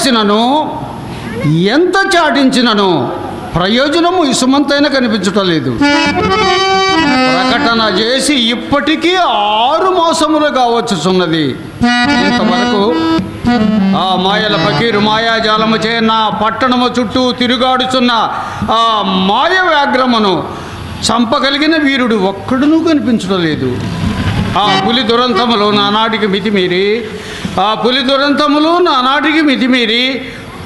చేసినను ఎంత చాటించినను ప్రయోజనము ఇసుమంతైనా కనిపించటం లేదు. ప్రకటన చేసి ఇప్పటికీ ఆరు మాసములు కావచ్చుచున్నది ఇంతవరకు ఆ మాయల ఫకీరు మాయాజాలము చే నా పట్టణము చుట్టూ తిరుగాడుచున్న ఆ మాయ వ్యాఘ్రమును చంపగలిగిన వీరుడు ఒక్కడునూ కనిపించడం లేదు. ఆ పులి దురంతములు నానాటికి మితిమీరి ఆ పులి దురంతములు నానాటికి మితిమీరి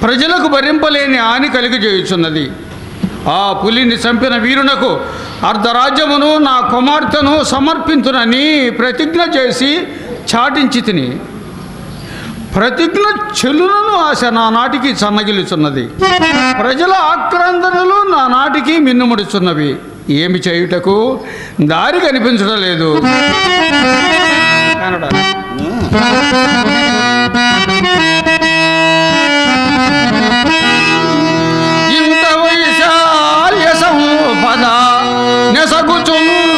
ప్రజలకు భరింపలేని హాని కలిగజేయుచున్నది. ఆ పులిని చంపిన వీరునకు అర్ధరాజ్యమును నా కుమార్తెను సమర్పించునని ప్రతిజ్ఞ చేసి చాటించి తిని. ప్రతిజ్ఞ చెల్లులను ఆశ నానాటికి సన్నగిలుచున్నది ప్రజల ఆక్రందనలు నానాటికి మిన్నుముడుచున్నవి. ఏమి చేయుటకు దారి కనిపించడం లేదు ఇంత వైశాల్య సంపద నెసగుచున్నా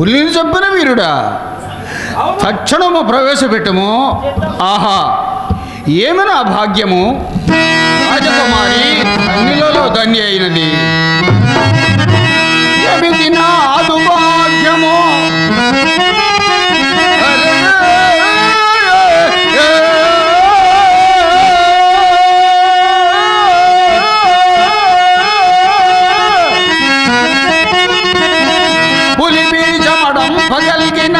పులిని చంపిన వీరుడా. తక్షణము ప్రవేశపెట్టము. ఆహా. ఏమైనా భాగ్యము? రాజకుమారి అన్నిలలో ధన్య అయినది. భాగ్యము? పులి மலையாளிக்கு என்ன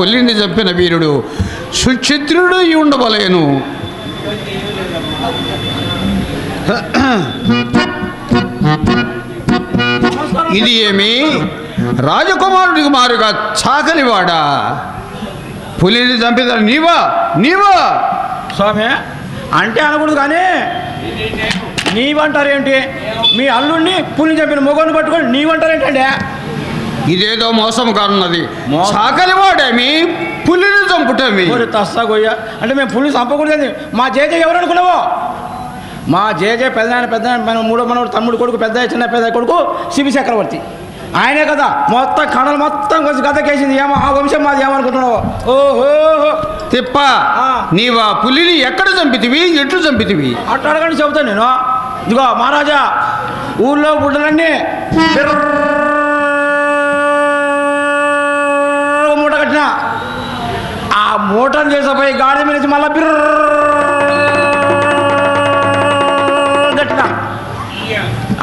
కొల్లిని పులిని చంపిన వీరుడు సుచిత్రుడు అయి ఉండవలేను. ఇది ఏమి? రాజకుమారుడికి మారుగా చాకలివాడా? పులిని చంపిన నీవా? నీవా? స్వామి అంటే అనకూడదు కానీ నీవంటారేంటి? మీ అల్లుడిని పులిని చంపిన మొగోని పట్టుకొని నీవంటారేంటండి? ఇదేదో మోసం కానున్నది. మోసం? చాకలివాడేమి పులిని చంపుటమి? మరి తస్సా గొయ్య అంటే మేము పులిని చంపకూడదు మా జేజే ఎవరు అనుకున్నావో మా జేజే పెద్దనాయన పెద్ద మన మూడో మనవడు తమ్ముడు కొడుకు పెద్ద చిన్న పెద్ద కొడుకు శివి చక్రవర్తి. ఆయనే కదా మొత్తం కణలు మొత్తం కొంచెం గతకేసింది ఏమో ఆ వంశం మాది ఏమనుకుంటున్నావు? ఓహో! తిప్ప ఆ. నీవా పులిని ఎక్కడ చంపితివి? ఎట్లు చంపితివి? అట్లా అడగండి చెబుతాను నేను. ఇదిగో మహారాజా ఊళ్ళో గుడ్డలన్నీ బిర్ర మూట కట్టిన ఆ మూటను చేసపోయి గాడి మీద మళ్ళీ మళ్ళా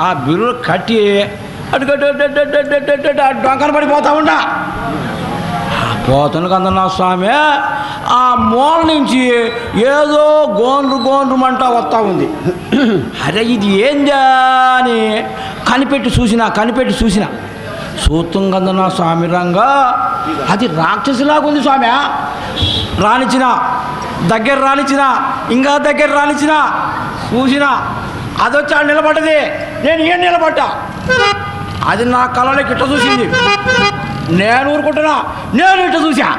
ఆ బిర్రు కట్టి అటు అటు డొంకన పడిపోతా ఉండా. పోతున్న కందన్న స్వామి ఆ మూల నుంచి ఏదో గోండ్రు గోండ్రుమంటా వస్తూ ఉంది. అరే ఇది ఏందా అని కనిపెట్టి చూసిన కనిపెట్టి చూసిన. సూత్రం స్వామి రంగా? అది రాక్షసిలాగా ఉంది స్వామి రాణించిన దగ్గర రాణించిన ఇంకా దగ్గర రాణించిన చూసిన అది వచ్చి ఆడ నిలబడ్డది. నేను ఏం నిలబడ్డా. అది నా కళలో ఇట్ట చూసింది. నేను ఊరుకుంటున్నా నేను ఇట్ట చూసా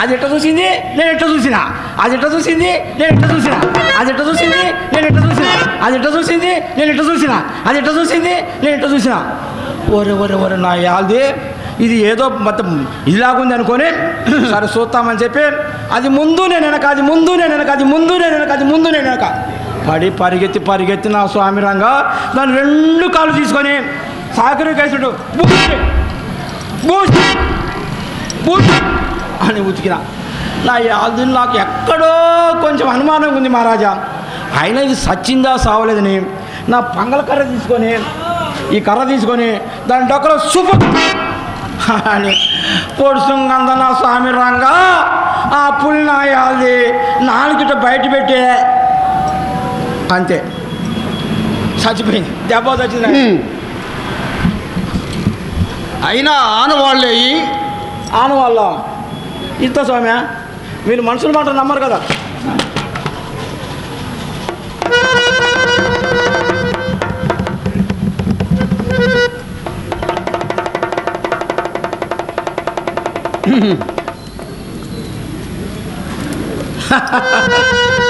అది ఎట్ట చూసింది నేను ఎట్ట చూసిన. అది ఎట్ట చూసింది నేను ఎట్ట చూసిన. అది ఎట్ట చూసింది నేను ఎట్ట చూసిన. అది ఎట్ట చూసింది నేను ఎట్ట చూసిన. అది ఎట్ట చూసింది నేను ఎట్ట చూసిన. ఒరే ఒరే ఒరే నా యాల్ది ఇది ఏదో మొత్తం ఇలాగుంది అనుకొని సరే చూస్తామని చెప్పి అది ముందు నేను వెనక అది ముందు నేను వెనక అది ముందు నేను వెనక అది ముందు నేను వెనక. పడి పరిగెత్తి పరిగెత్తి నా స్వామి రంగా దాని రెండు కాళ్ళు తీసుకొని సాకరి కేసుడు బూసి బూసి బూసి అని ఉతికిన. నా యాది నాకు ఎక్కడో కొంచెం అనుమానం ఉంది మహారాజా. అయినా ఇది సచ్చిందా సావలేదని నా పంగల కర్ర తీసుకొని ఈ కర్ర తీసుకొని దాని డొక్కలో సూపర్ అని పొడుసుంగంద నా స్వామి రంగా. ఆ పులి నా యాది. నాలుగిట బయట పెట్టే. అంతే. చచ్చిపోయింది. దెబ్బ చచ్చింది. అయినా ఆనవాళ్ళే ఆన వల్ల ఇంత స్వామి మీరు మనుషుల మాట నమ్మరు కదా.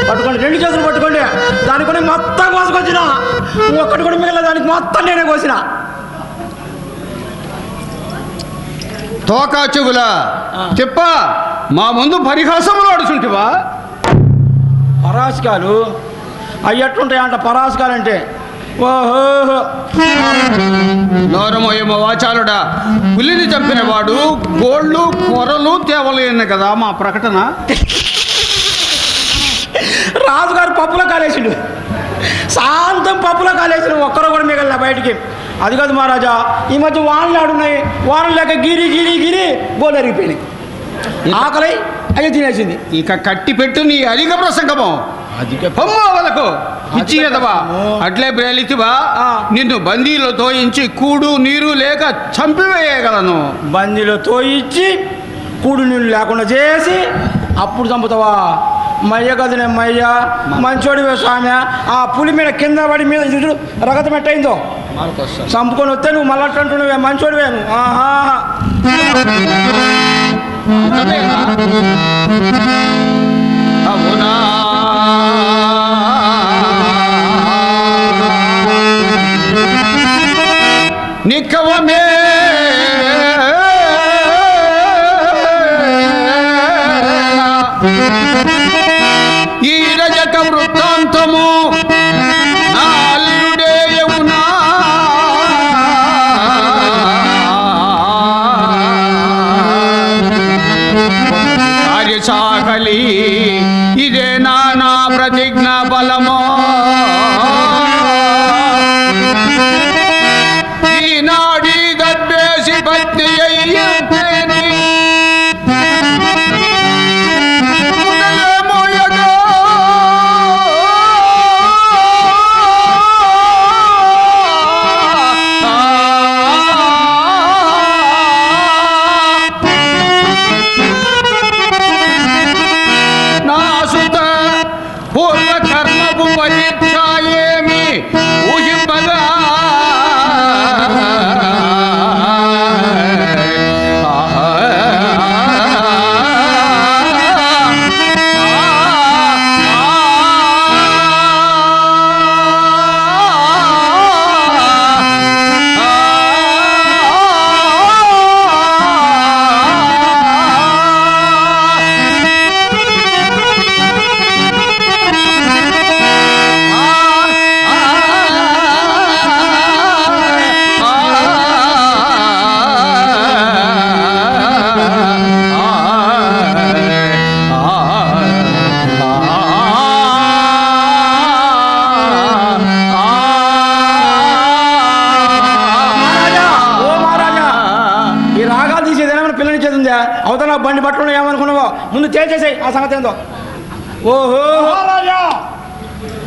పట్టుకోండి రెండు చేతులు పట్టుకోండి. దాని కూడా మొత్తం కోసుకొచ్చిన. ఒక్కటి కూడా మిగల దానికి మొత్తం నేనే కోసిన. తోకా చెవుల? ఆ. తిప్ప మా ముందు పరిహాసములు ఆడుచుంటివా? పరాశకాలు. అవి ఎట్లుంటాయంట పరాశకాలు అంటే ఓహో నోరమోయమ వాచాలుడా. పులిని చంపిన వాడు గోళ్ళు కొరలు తేవలేను కదా మా ప్రకటన. రాజుగారు పప్పులో కాలేసిండు. శాంతం పప్పులో కాలేసిన ఒక్కరు కూడా మిగలిన బయటికి. అది కాదు మహారాజా ఈ మధ్య వానలు ఆడున్నాయి. వానలు లేక గిరి గిరి గిరి గోలు అరిగిపోయినాయి. ఆకలి అయ్యి తినేసింది. ఇక కట్టి పెట్టు నీ అధిక ప్రసంగము. ప్రేలితివా ఆ. నిన్ను బందీలో తోయించి కూడు నీరు లేక చంపివేయగలను. బందీలో తోయిచ్చి కూడు నీళ్ళు లేకుండా చేసి అప్పుడు చంపుతావా? మయ్య కదనే మయ్య మంచోడివే స్వామి. ఆ పులి మీద కింద పడి మీద చూడు రగతం ఎట్టయిందో? చంపుకొని వస్తే నువ్వు మళ్ళీ అంటున్నావే మంచోడివే నువ్వు? ఆహా. అవునా నిక్కవమే ఈ రజక వృత్తాంతము చేస్తున్నావో ముందు తేల్చేసాయి ఆ సంగతి ఏందో. ఓహో!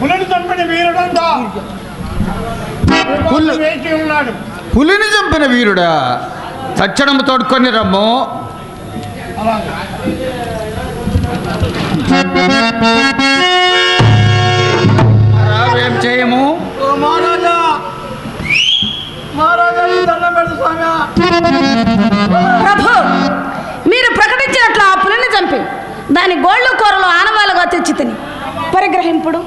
పులిని చంపిన వీరుడంతా పులి- వేచి ఉన్నాడు. పులిని చంపిన వీరుడా? తచ్చడం తోడుకొని రమ్ము. రావేం చేయము? ఓ మహారాజా! మహారాజా దండం పెడతా స్వామి. ప్రభు! చంపి. దాని గోళ్ళు కూరలు ఆనవాలుగా తెచ్చి తిని. పరిగ్రహింపుడు.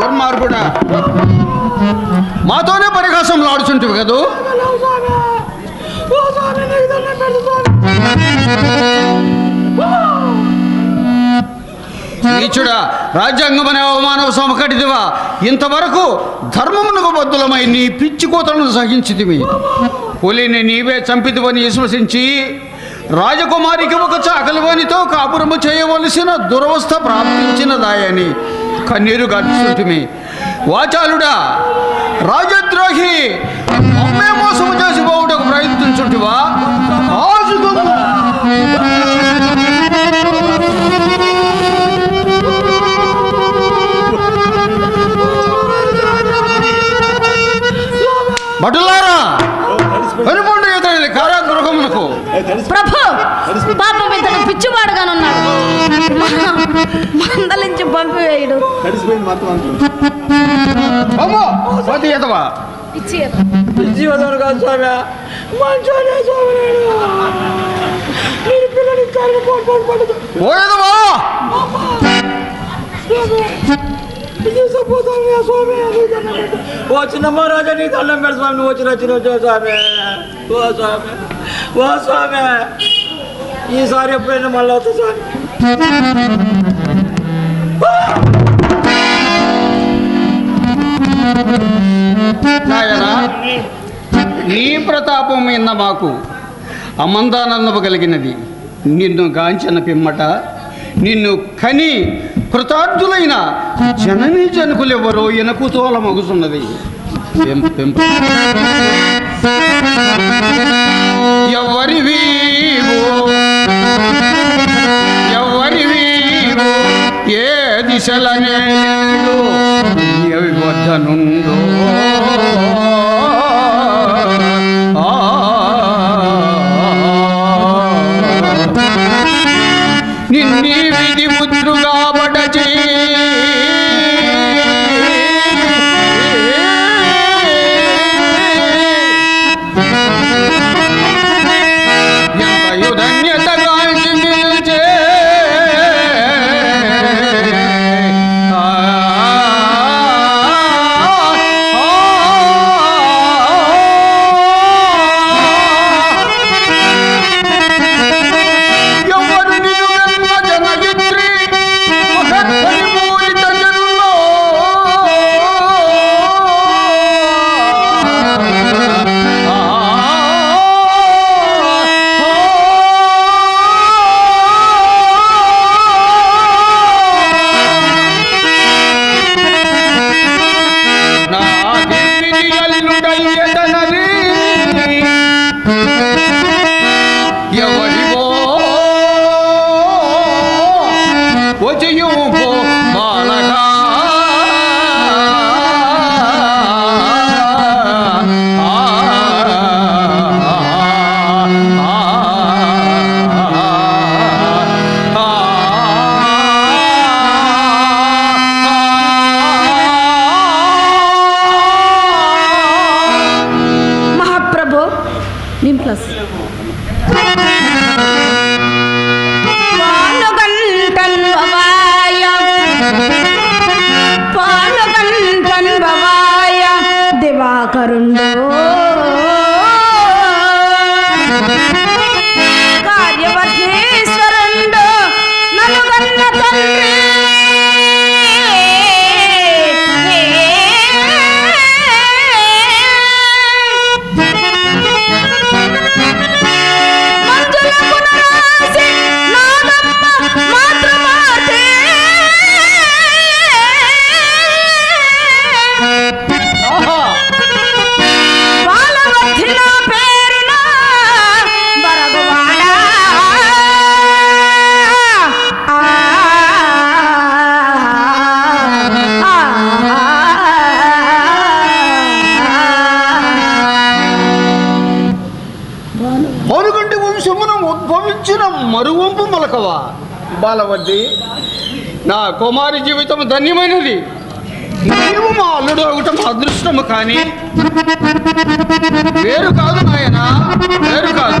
దుర్మార్గుడా! మాతోనే పరిహాసం లాడుచుంటివి కదూ? ఓ నీచుడా రాజ్యాంగమనే అవమానం సమకటిదివా ఇంతవరకు ధర్మమునకు బద్దులమై నీ పిచ్చి కోతలను సహించితివి. పులిని నీవే చంపితివని విశ్వసించి రాజకుమారికి ఒక చాకలివానితో కాపురము చేయవలసిన దురవస్థ ప్రాప్తించినదాయని కన్నీరు గడుచుంటిమి వాచాలుడా రాజద్రోహి మమ్మే మోసము చేసి పోవుటకు ప్రయత్నించుంటివా? ఆజుగమ్ము. భటులారా వెనుకొండ ఇతని కారాగృహమునకు. ప్రభు పాపం ఇతడు పిచ్చివాడుగానున్నాడు. మందలించి పంపివేయుడు. అమ్మో పది ఎదవా? పిచ్చి జీవదం కాదు స్వామి. మంచోనే స్వామి నేను. తీసుకుపోతాను స్వామి ఓ చిన్న మహారాజా నీ దండం పెడు స్వామి నువ్వు వచ్చిన వచ్చిన స్వామి. ఓ స్వామి ఓ స్వామి. ఈసారి ఎప్పుడైనా మళ్ళీ అవుతా స్వామి. నీ ప్రతాపం మీద మాకు? అమందానందము కలిగినది నిన్ను గాంచిన పిమ్మట నిన్ను కని కృతార్థులైన జనని జనకులెవరో ఎనకుతోల మగుతున్నది ఎవరివి ఎవరివి ఏ దిశలనే ఎవి Oh. oh, oh, oh. మరువంపు మొలకవా? బాలవడ్డి నా కుమారి జీవితం ధన్యమైనది. నీవు మా అల్లుడు ఒకటం అదృష్టము కానీ వేరు కాదు నాయన వేరు కాదు.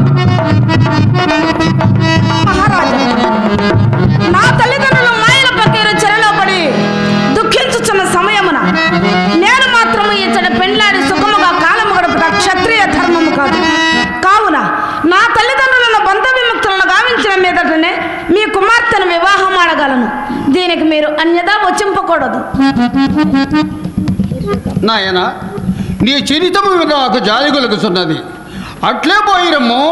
మీరు అన్యదా వచ్చింపకూడదు నాయన నీ చరితము నాకు జాలి కలుగుతున్నది అట్లే పోయిరమ్ము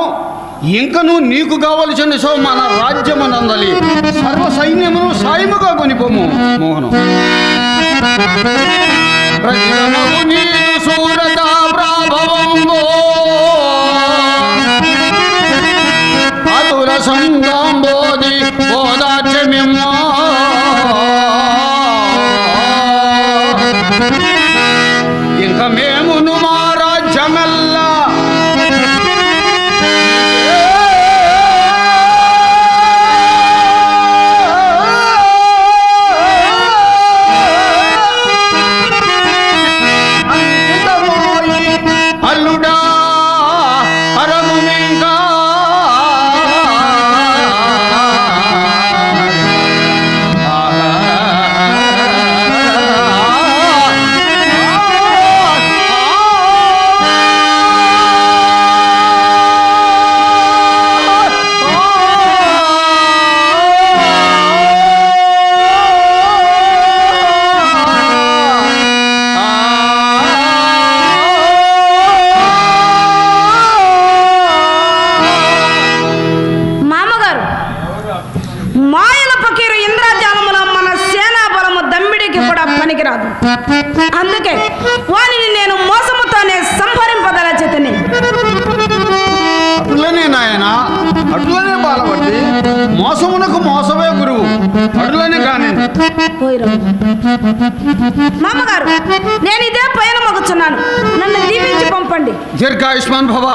ఇంకను నీకు కావలసిన సో మన రాజ్యము నందలి సర్వ సైన్యమును సాయముగా కొనిపోము మోహనం. ప్రజలకు నీరు సూరదా అందుకే వానిని నేను మోసముతోనే సంహరింపదలచితిని అట్లనే నాయన అట్లనే బాలపట్టి మోసమునకు మోసమే గురువు అట్లనే కానీ. మామగారు నేను ఇదే పైన మొగుచున్నాను. నన్ను దీవించి పంపండి. దీర్ఘాయుష్మాన్ సుఖీ భవ.